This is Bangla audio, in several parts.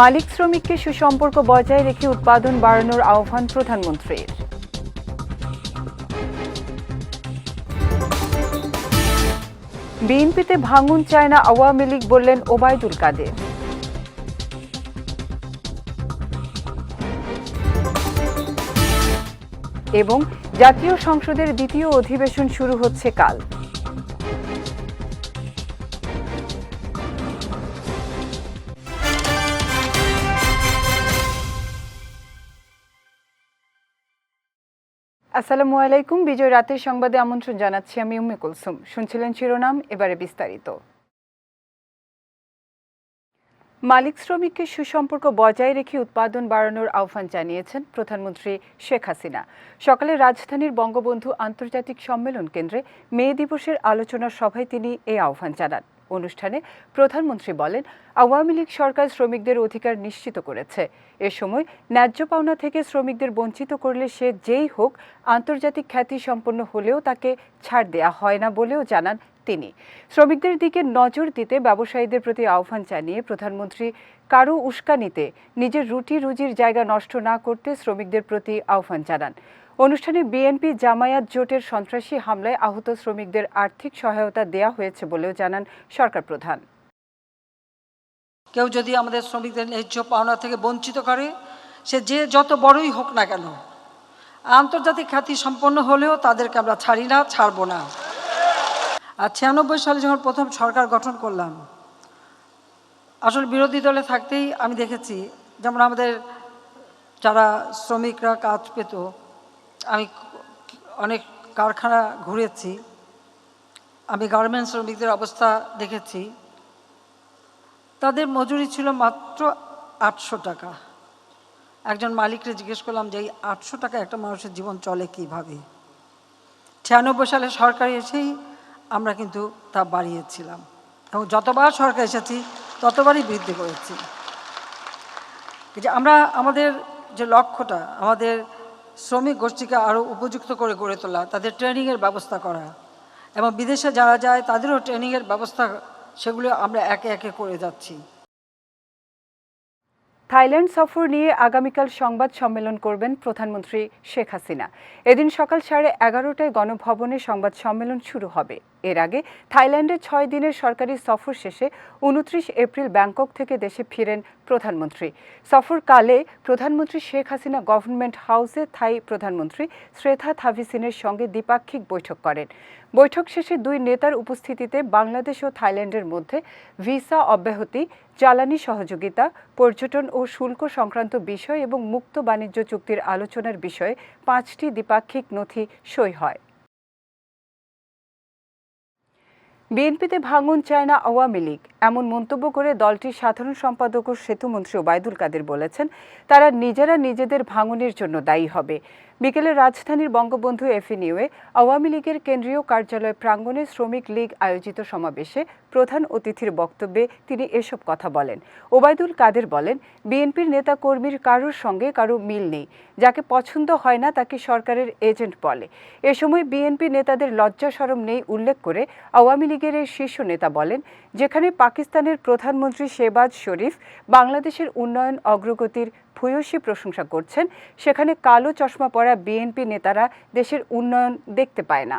মালিক শ্রমিককে সুসম্পর্ক বজায় রেখে উৎপাদন বাড়ানোর আহ্বান প্রধানমন্ত্রীর। বিএনপিতে ভাঙন চায় না আওয়ামী লীগ বললেন ওবায়দুল কাদের। এবং জাতীয় সংসদের দ্বিতীয় অধিবেশন শুরু হচ্ছে কাল। আসসালামু আলাইকুম। বিজয় রাতের সংবাদে আমন্ত্রণ জানাচ্ছি আমি উম্মে কুলসুম। শুনছিলেন শিরোনাম, এবারে বিস্তারিত। মালিক শ্রমিককে সুসম্পর্ক বজায় রেখে উৎপাদন বাড়ানোর আহ্বান জানিয়েছেন প্রধানমন্ত্রী শেখ হাসিনা। সকালে রাজধানীর বঙ্গবন্ধু আন্তর্জাতিক সম্মেলন কেন্দ্রে মে দিবসের আলোচনা সভায় তিনি এই আহ্বান জানান। অনুষ্ঠানে প্রধানমন্ত্রী বলেন, আওয়ামী লীগ সরকার শ্রমিকদের অধিকার নিশ্চিত করেছে। এ সময় ন্যায্য পাওনা থেকে শ্রমিকদের বঞ্চিত করলে সে যেই হোক, আন্তর্জাতিক খ্যাতি সম্পন্ন হলেও তাকে ছাড় দেয়া হয় না বলেও জানান তিনি। শ্রমিকদের দিকে নজর দিতে ব্যবসায়ীদের প্রতি আহ্বান জানিয়ে প্রধানমন্ত্রী কারও উস্কানিতে নিজের রুটি রুজির জায়গা নষ্ট না করতে শ্রমিকদের প্রতি আহ্বান জানান। অনুষ্ঠানে বিএনপি জামায়াত জোটের সন্ত্রাসী হামলায় আহত শ্রমিকদের আর্থিক সহায়তা দেয়া হয়েছে বলেও জানান সরকার প্রধান। কেউ যদি আমাদের শ্রমিকদের ন্যায্য পাওনা থেকে বঞ্চিত করে, সে যে যত বড়ই হোক না কেন, আন্তর্জাতিক খ্যাতি সম্পন্ন হলেও তাদেরকে আমরা ছাড়ি না, ছাড়বো না। আর ছিয়ানব্বই সালে যখন প্রথম সরকার গঠন করলাম, আসলে বিরোধী দলে থাকতেই আমি দেখেছি, যেমন আমাদের যারা শ্রমিকরা কাজ পেত আমি অনেক কারখানা ঘুরেছি, আমি গার্মেন্টস শ্রমিকদের অবস্থা দেখেছি। তাদের মজুরি ছিল মাত্র আটশো টাকা। একজন মালিককে জিজ্ঞেস করলাম যে, এই আটশো টাকা একটা মানুষের জীবন চলে কীভাবে? ছিয়ানব্বই সালে সরকার এসেই আমরা কিন্তু তা বাড়িয়েছিলাম। এবং যতবার সরকার এসেছি, ততবারই বৃদ্ধি করেছি। যে আমরা, আমাদের যে লক্ষ্যটা, আমাদের শ্রমিক গোষ্ঠীকে আরও উপযুক্ত করে গড়ে তোলা, তাদের ট্রেনিংয়ের ব্যবস্থা করা। এবং বিদেশে যারা যায়, তাদেরও ট্রেনিংয়ের ব্যবস্থা সেগুলো আমরা একে একে করে যাচ্ছি। থাইল্যান্ড সফর নিয়ে আগামীকাল সংবাদ সম্মেলন করবেন প্রধানমন্ত্রী শেখ হাসিনা। এদিন সকাল সাড়ে এগারোটায় গণভবনে সংবাদ সম্মেলন শুরু হবে। এর আগে থাইল্যান্ডে ছয় দিনের সরকারি সফর শেষে উনত্রিশ এপ্রিল ব্যাংকক থেকে দেশে ফিরেন প্রধানমন্ত্রী। সফরকালে প্রধানমন্ত্রী শেখ হাসিনা গভর্নমেন্ট হাউসে থাই প্রধানমন্ত্রী শ্রেথা থাভিসিনের সঙ্গে দ্বিপাক্ষিক বৈঠক করেন। বৈঠক শেষে দুই নেতার উপস্থিতিতে বাংলাদেশ ও থাইল্যান্ডের মধ্যে ভিসা অব্যাহতি, জ্বালানি সহযোগিতা, পর্যটন ও শুল্ক সংক্রান্ত বিষয় এবং মুক্ত বাণিজ্য চুক্তির আলোচনার বিষয়ে পাঁচটি দ্বিপাক্ষিক নথি সই হয়। বিএনপিতে ভাঙন চায় না আওয়ামী লীগ। এমন মন্তব্য করে দলটির সাধারণ সম্পাদক ও সেতুমন্ত্রী ওবায়দুল কাদের বলেছেন, তারা নিজেরা নিজেদের ভাঙনের জন্য দায়ী হবে। বিকেলে রাজধানীর বঙ্গবন্ধু এভিনিউয়ে আওয়ামী লীগের কেন্দ্রীয় কার্যালয় প্রাঙ্গণে শ্রমিক লীগ আয়োজিত সমাবেশে প্রধান অতিথির বক্তব্যে তিনি এসব কথা বলেন। ওবায়দুল কাদের বলেন, বিএনপির নেতা কর্মীর কারোর সঙ্গে কারও মিল নেই। যাকে পছন্দ হয় না তাকে সরকারের এজেন্ট বলে। এ সময় বিএনপি নেতাদের লজ্জা সরম নেই উল্লেখ করে আওয়ামী লীগের এই শীর্ষ নেতা বলেন, যেখানে পাকিস্তানের প্রধানমন্ত্রী শেবাজ শরীফ, বাংলাদেশের উন্নয়ন অগ্রগতির ভূয়সী প্রশংসা করছেন সেখানে কালো চশমা পরা বিএনপি নেতারা দেশের উন্নয়ন দেখতে পায় না।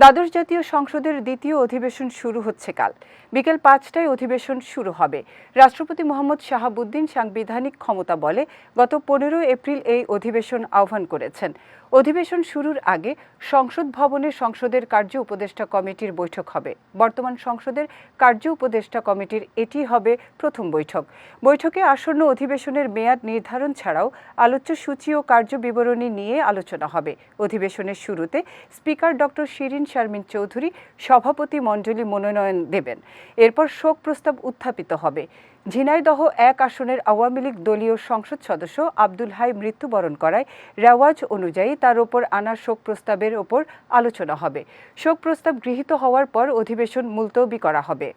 দ্বাদশ জাতীয় সংসদের দ্বিতীয় অধিবেশন শুরু হচ্ছে কাল। বিকেল পাঁচটায় অধিবেশন শুরু হবে। রাষ্ট্রপতি মোহাম্মদ শাহাবুদ্দিন সাংবিধানিক ক্ষমতা বলে গত পনেরো এপ্রিল এই অধিবেশন আহ্বান করেছেন। অধিবেশন শুরুর আগে সংসদ ভবনে সংসদের কার্য উপদেষ্টা কমিটির বৈঠক হবে। বর্তমান সংসদের কার্য উপদেষ্টা কমিটির এটি হবে প্রথম বৈঠক। বৈঠকে আসন্ন অধিবেশনের মেয়াদ নির্ধারণ ছাড়াও আলোচ্য সূচি ও কার্য বিবরণী নিয়ে আলোচনা হবে। অধিবেশনের শুরুতে স্পিকার ডক্টর শিরিন শারমিন চৌধুরী সভাপতি মণ্ডলী মনোনয়ন দেবেন। এরপর শোক প্রস্তাব উত্থাপিত হবে। ঝিনাইদহ এক আসনের আওয়ামী লীগ দলীয় সংসদ সদস্য আব্দুল হাই মৃত্যুবরণ করায় রেওয়াজ অনুযায়ী তার ওপর আনা শোক প্রস্তাবের ওপর আলোচনা হবে। শোক প্রস্তাব গৃহীত হওয়ার পর অধিবেশন মুলতবি করা হবে।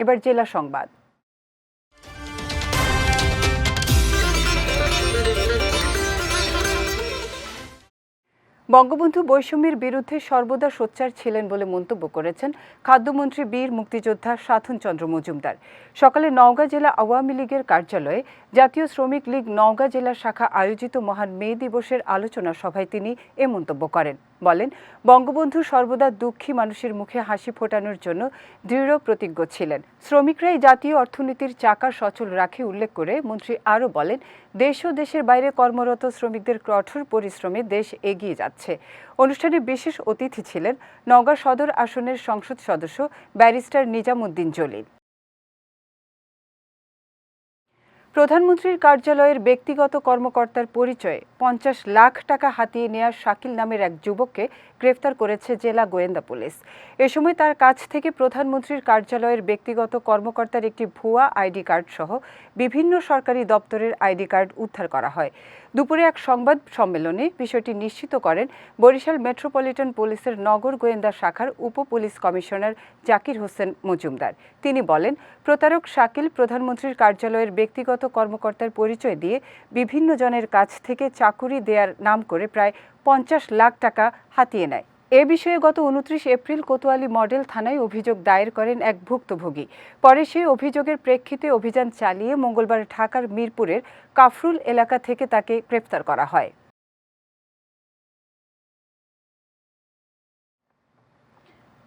এবার জেলা সংবাদ। বঙ্গবন্ধু বৈষম্যের বিরুদ্ধে সর্বদা সোচ্চার ছিলেন বলে মন্তব্য করেছেন খাদ্যমন্ত্রী বীর মুক্তিযোদ্ধা সাধন চন্দ্র মজুমদার। সকালে নওগাঁ জেলা আওয়ামী লীগের কার্যালয়ে জাতীয় শ্রমিক লীগ নওগাঁ জেলা শাখা আয়োজিত মহান মে দিবসের আলোচনা সভায় তিনি এ মন্তব্য করেন। বলেন, বঙ্গবন্ধু সর্বদা দুঃখী মানুষের মুখে হাসি ফোটানোর জন্য দৃঢ় প্রতিজ্ঞ ছিলেন। শ্রমিকরাই জাতীয় অর্থনীতির চাকা সচল রাখে উল্লেখ করে মন্ত্রী আরও বলেন, দেশ ও দেশের বাইরে কর্মরত শ্রমিকদের কঠোর পরিশ্রমে দেশ এগিয়ে যাচ্ছে। অনুষ্ঠানে বিশেষ অতিথি ছিলেন নওগাঁ সদর আসনের সংসদ সদস্য ব্যারিস্টার নিজামুদ্দিন জলিল। প্রধানমন্ত্রীর কার্যালয়ের ব্যক্তিগত কর্মকর্তার পরিচয়ে পঞ্চাশ লাখ টাকা হাতিয়ে নেওয়া শাকিল নামের এক যুবককে গ্রেফতার করেছে জেলা গোয়েন্দা পুলিশ। এ সময় তার কাছ থেকে প্রধানমন্ত্রীর কার্যালয়ের ব্যক্তিগত কর্মকর্তার একটি ভুয়া আইডি কার্ড সহ বিভিন্ন সরকারি দপ্তরের আইডি কার্ড উদ্ধার করা হয়। দুপুরে এক সংবাদ সম্মেলনে বিষয়টি নিশ্চিত করেন বরিশাল মেট্রোপলিটন পুলিশের নগর গোয়েন্দা শাখার উপ পুলিশ কমিশনার জাকির হোসেন মজুমদার। তিনি বলেন, প্রতারক শাকিল প্রধানমন্ত্রীর কার্যালয়ের ব্যক্তিগত কর্মকর্তার পরিচয় দিয়ে বিভিন্ন জনের কাছ থেকে চাকুরি দেয়ার নাম করে প্রায় পঞ্চাশ লাখ টাকা হাতিয়ে নেয়। এ বিষয়ে গত উনত্রিশ এপ্রিল কোতোয়ালি মডেল থানায় অভিযোগ দায়ের করেন এক ভুক্তভোগী। পরে সেই অভিযোগের প্রেক্ষিতে অভিযান চালিয়ে মঙ্গলবার ঢাকার মিরপুরের কাফরুল এলাকা থেকে তাকে গ্রেপ্তার করা হয়।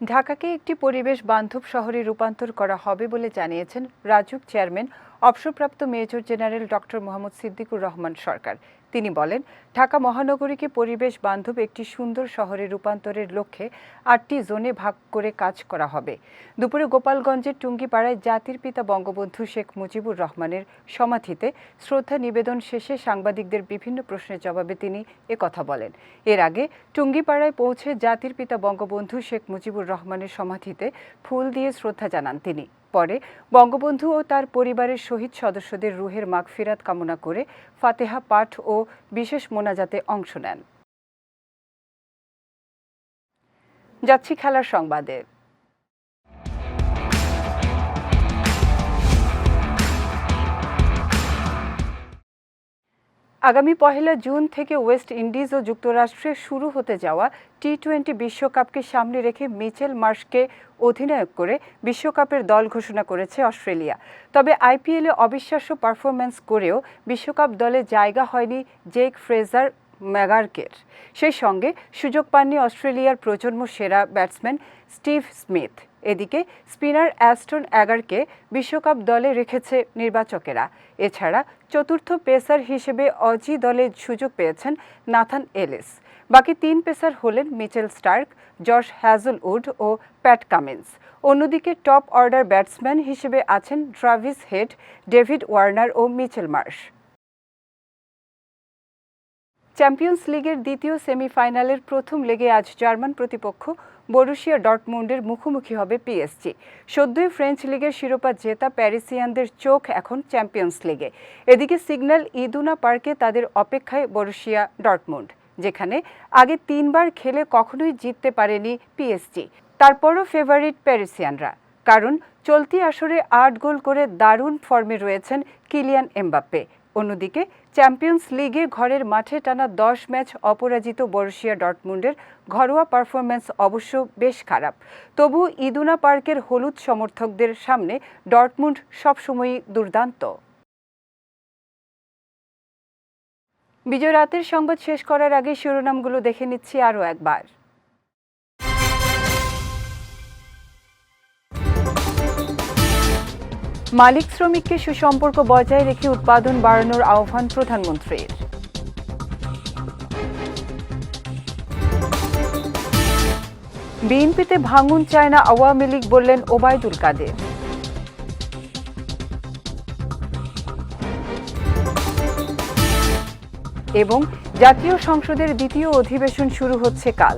ঢাকাকে একটি পরিবেশ বান্ধব শহরে রূপান্তর করা হবে বলে জানিয়েছেন রাজুক চেয়ারম্যান অবসরপ্রাপ্ত major general doctor Mohammad Siddiqur Rahman Sarkar. তিনি বলেন, ঢাকা মহানগরীকে পরিবেশ বান্ধব একটি সুন্দর শহরে রূপান্তরের লক্ষ্যে আটটি জোনে ভাগ করে কাজ করা হবে। দুপুরে গোপালগঞ্জের টুঙ্গিপাড়ায় জাতির পিতা বঙ্গবন্ধু শেখ মুজিবুর রহমানের সমাধিতে শ্রদ্ধা নিবেদন শেষে সাংবাদিকদের বিভিন্ন প্রশ্নের জবাবে তিনি কথা বলেন। এর আগে টুঙ্গিপাড়ায় পৌঁছে জাতির পিতা বঙ্গবন্ধু শেখ মুজিবুর রহমানের সমাধিতে ফুল দিয়ে শ্রদ্ধা জানান তিনি। পরে বঙ্গবন্ধু ও তার পরিবারের শহীদ সদস্যদের রুহের মাগফিরাত কামনা করে ফাতেহা পাঠ ও বিশেষ মোনাজাতে অংশ নেন। যাচ্ছি খেলার সংবাদে। আগামী পহেলা জুন থেকে ওয়েস্ট ইন্ডিজ ও যুক্তরাষ্ট্রে শুরু হতে যাওয়া টি টোয়েন্টি বিশ্বকাপকে সামনে রেখে মিচেল মার্শকে অধিনায়ক করে বিশ্বকাপের দল ঘোষণা করেছে অস্ট্রেলিয়া। তবে আইপিএলে অবিশ্বাস্য পারফরম্যান্স করেও বিশ্বকাপ দলে জায়গা হয়নি জেক ফ্রেজার ম্যাগার্কের। সেই সঙ্গে সুযোগ পাননি অস্ট্রেলিয়ার প্রজন্ম সেরা ব্যাটসম্যান স্টিভ স্মিথ। এদিকে স্পিনার অ্যাস্টন অ্যাগারকে বিশ্বকাপ দলে রেখেছে নির্বাচকেরা। এছাড়া চতুর্থ পেসার হিসেবে অজি দলে সুযোগ পেয়েছেন নাথান এলিস। বাকি তিন পেসার হলেন মিচেল স্টার্ক, জশ হ্যাজলউড ও প্যাট কামিন্স। অন্যদিকে টপ অর্ডার ব্যাটসম্যান হিসেবে আছেন ট্রাভিস হেড, ডেভিড ওয়ার্নার ও মিচেল মার্শ। চ্যাম্পিয়ন্স লিগের দ্বিতীয় সেমিফাইনালের প্রথম লেগে আজ জার্মান প্রতিপক্ষ বরুশিয়া ডটমুন্ডের মুখোমুখি হবে পিএসজি। সদ্যই ফ্রেঞ্চ লিগের শিরোপা জেতা প্যারিসিয়ানদের চোখ এখন চ্যাম্পিয়ন্স লিগে। এদিকে সিগন্যাল ইদুনা পার্কে তাদের অপেক্ষায় বরুশিয়া ডটমুন্ড যেখানে আগে তিনবার খেলে কখনোই জিততে পারেনি পিএসজি। তারপরও ফেভারিট প্যারিসিয়ানরা, কারণ চলতি আসরে আট গোল করে দারুণ ফর্মে রয়েছেন কিলিয়ান এমবাপ্পে। অন্যদিকে চ্যাম্পিয়ন্স লিগে ঘরের মাঠে টানা দশ ম্যাচ অপরাজিত বরুশিয়া ডটমুন্ডের ঘরোয়া পারফরম্যান্স অবশ্য বেশ খারাপ। তবু ইদুনা পার্কের হলুদ সমর্থকদের সামনে ডটমুন্ড সবসময়ই দুর্দান্ত। বিজয় রাতের সংবাদ শেষ করার আগে শিরোনামগুলো দেখে নিচ্ছি আরও একবার। মালিক শ্রমিককে সুসম্পর্ক বজায় রেখে উৎপাদন বাড়ানোর আহ্বান প্রধানমন্ত্রীর। বিএনপিতে ভাঙন চায় না আওয়ামী লীগ বললেন ওবায়দুল কাদের। এবং জাতীয় সংসদের দ্বিতীয় অধিবেশন শুরু হচ্ছে কাল।